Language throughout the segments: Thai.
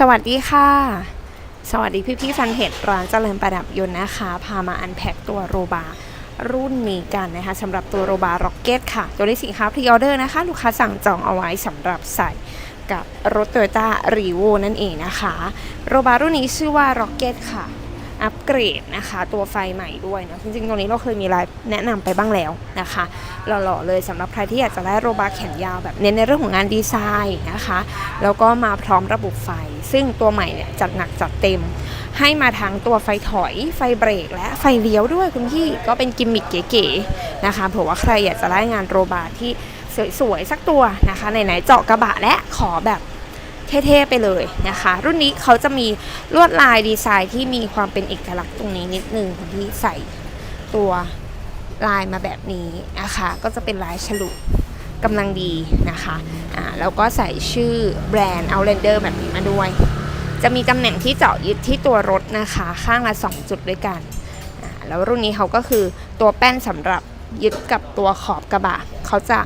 สวัสดีค่ะ สวัสดีพี่พี่ฟันเฮดร้านเจริญประดับยนต์นะคะ พามาอันแพ็คตัวโรบารุ่นนี้กันนะคะสำหรับตัวโรบาร็อกเก็ตค่ะ ตัวนี้สินค้าพรีออเดอร์นะคะ ลูกค้าสั่งจองเอาไว้สำหรับใส่กับรถโตโยต้ารีโวนั่นเองนะคะ โรบารุ่นนี้ชื่อว่าร็อกเก็ตค่ะ อัปเกรดนะคะ ตัวไฟใหม่ด้วยเนะจริงๆตรงนี้เราเคยมีไลฟ์แนะนำไปบ้างแล้วนะคะหล่อๆเลยสำหรับใครที่อยากจะได้โรบาแขนยาวแบบเน้นในเรื่องของงานดีไซน์นะคะ แล้วก็มาพร้อมระบบไฟ ซึ่งตัวใหม่เนี่ยจัดหนักจัดเต็ม ให้มาทั้งตัวไฟถอยไฟเบรก และไฟเลี้ยวด้วยคุณพี่ก็เป็นกิมมิคเก๋ๆนะคะเผื่อว่าใครอยากจะได้งานโรบาที่สวยๆสักตัวนะคะไหนๆเจาะกระบะและขอแบบ เท่ๆไปเลยนะคะ รุ่นนี้เขาจะมีลวดลายดีไซน์ที่มีความเป็นเอกลักษณ์ตรงนี้นิดนึงคุณพี่ใส่ตัวลายมาแบบนี้นะคะก็จะเป็นลายฉลุกำลังดีนะคะอ่าแล้วก็ใส่ชื่อแบรนด์ Outlander แบบนี้มาด้วย จะมีตำแหน่งที่เจาะยึดที่ตัวรถนะคะ ข้างละ 2 จุดด้วยกันอ่าแล้วรุ่นนี้เขาก็คือตัวแป้นสำหรับยึดกับตัวขอบกระบะเขาจะ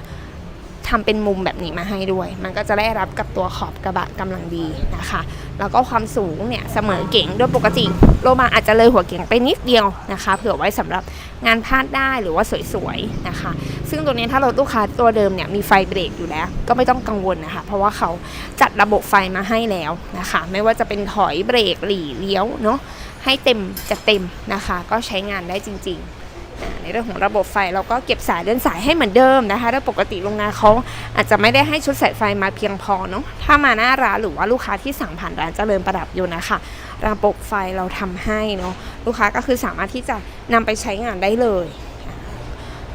ทำเป็นมุมแบบนี้มาให้ด้วย มันก็จะได้รับกับตัวขอบกระบะกำลังดีนะคะ แล้วก็ความสูงเนี่ยเสมอเก๋งโดยปกติโลมาอาจจะเลยหัวเก๋งไปนิดเดียวนะคะ เผื่อไว้สำหรับงานพาดได้หรือว่าสวยๆนะคะ ซึ่งตัวนี้ถ้ารถลูกค้าตัวเดิมเนี่ยมีไฟเบรกอยู่แล้ว ก็ไม่ต้องกังวลนะคะ เพราะว่าเขาจัดระบบไฟมาให้แล้วนะคะ ไม่ว่าจะเป็นถอยเบรกหลีเลี้ยวเนาะให้เต็มจะเต็มนะคะ ก็ใช้งานได้จริง ๆ เรื่องของระบบไฟเราก็เก็บสายเดินสายให้เหมือนเดิมนะคะโดยปกติโรงงานเขาอาจจะไม่ได้ให้ชุดสายไฟมาเพียงพอเนาะถ้ามาหน้าร้านหรือว่าลูกค้าที่สั่งผ่านร้านจเจริญประดับอยนต์นะคะระบบไฟเราทำให้เนาะลูกค้าก็คือสามารถที่จะนำไปใช้งานได้เลย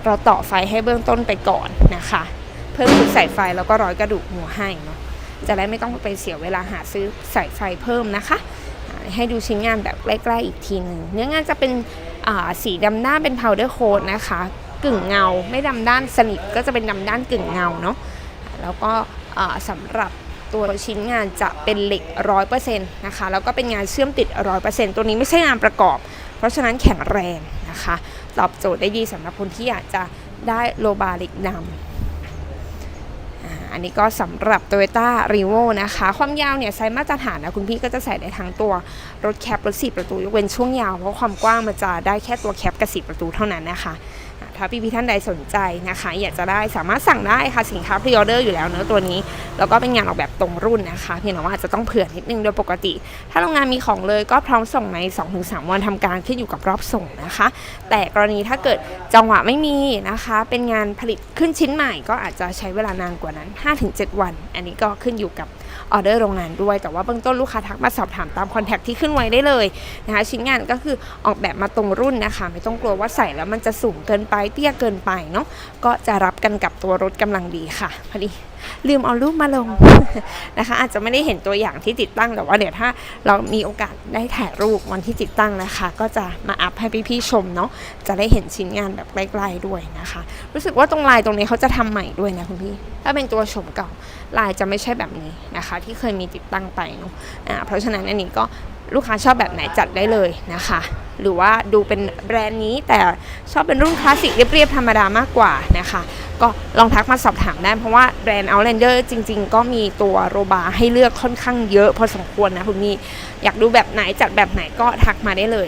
เราต่อไฟให้เบื้องต้นไปก่อนนะคะ เพิ่มชุดสายไฟแล้วก็ร้อยกระดูกหัวให้เนาะจะได้ไม่ต้องไปเสียเวลาหาซื้อสายไฟเพิ่มนะคะ ให้ดูชิ้นงานแบบใกล้ๆอีกทีหนึ่งเนื้องานจะเป็น สีดำด้านเป็น powder coat นะคะ กึ่งเงาไม่ดำด้านสนิทก็จะเป็นดำด้านกึ่งเงาเนาะแล้วก็สำหรับตัวชิ้นงานจะเป็นเหล็กร้อยเปอร์เซ็นต์นะคะ แล้วก็เป็นงานเชื่อมติดร้อยเปอร์เซ็นต์ตัวนี้ไม่ใช่งานประกอบ เพราะฉะนั้นแข็งแรงนะคะ ตอบโจทย์ได้ดีสำหรับคนที่อยากจะได้โลบาเหล็กดำ อันนี้ก็สำหรับ Toyota r e v o นะคะ ความยาวเนี่ยไซส์มาตรฐานนะคุณพี่ก็จะใส่ได้ทั้งตัวรถแคปรถ4ประตูยกเว้นช่วงยาวเพราะความกว้างมันจะได้แค่ตัวแคปกับ4ประตูเท่านั้นนะคะ ถ้าพี่พี่ๆท่านใดสนใจนะคะ อยากจะได้สามารถสั่งได้ค่ะสินค้าพรีออเดอร์อยู่แล้วเนื้อตัวนี้ แล้วก็เป็นงานออกแบบตรงรุ่นนะคะ เพียงแต่ว่าอาจจะต้องเผื่อนิดนึงโดยปกติ ถ้าโรงงานมีของเลยก็พร้อมส่งใน 2-3 วันทำการขึ้นอยู่กับรอบส่งนะคะ แต่กรณีถ้าเกิดจังหวะไม่มีนะคะ เป็นงานผลิตขึ้นชิ้นใหม่ ก็อาจจะใช้เวลานานกว่านั้น 5-7 วัน อันนี้ก็ขึ้นอยู่กับ ออเดอร์โรงงานด้วย แต่ว่าเบื้องต้นลูกค้าทักมาสอบถามตามคอนแทคที่ขึ้นไว้ได้เลยนะคะชิ้นงานก็คือออกแบบมาตรงรุ่นนะคะ ไม่ต้องกลัวว่าใส่แล้วมันจะสูงเกินไปเตี้ยเกินไปเนาะก็จะรับกันกับตัวรถกำลังดีค่ะพอดี ลืมเอารูปมาลงนะคะ อาจจะไม่ได้เห็นตัวอย่างที่ติดตั้งแต่ว่าเดี๋ยวถ้าเรามีโอกาสได้ถ่ายรูปวันที่ติดตั้งนะคะ ก็จะมาอัพให้พี่ๆชมเนาะจะได้เห็นชิ้นงานแบบใกล้ๆด้วยนะคะ รู้สึกว่าตรงลายตรงนี้เขาจะทำใหม่ด้วยนะคุณพี่ถ้าเป็นตัวชมเก่าลายจะไม่ใช่แบบนี้นะคะ ที่เคยมีติดตั้งไปเนาะอ่าเพราะฉะนั้นอันนี้ก็ลูกค้าชอบแบบไหนจัดได้เลยนะคะ หรือว่าดูเป็นแบรนด์นี้แต่ชอบเป็นรุ่นคลาสสิกเรียบๆธรรมดามากกว่านะคะ ก็ลองทักมาสอบถามได้ เพราะว่าแบรนด์ Outlander จริง ๆ ก็มีตัวโรบาให้เลือกค่อนข้างเยอะพอสมควรนะคุณมีอยากดูแบบไหนจัดแบบไหนก็ทักมาได้เลย